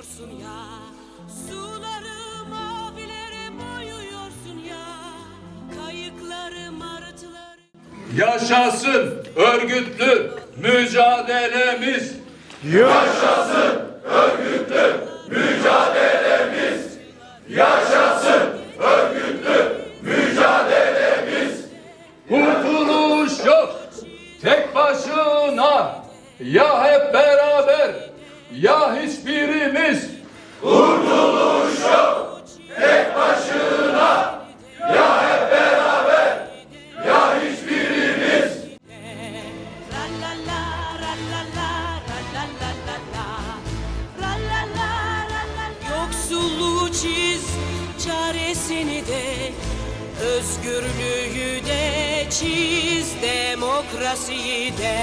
boyuyorsun ya. Suları mavilere boyuyorsun ya. Kayıkları martıları. Yaşasın örgütlü mücadelemiz. Kurtuluş yok. Tek başına. Ya hep beraber ya hiçbirimiz. Ra la la, ra la la, ra la la la la. Ra la la, ra la la. Yoksulluğu çiz, çaresini de Özgürlüğü de çiz, demokrasiyi de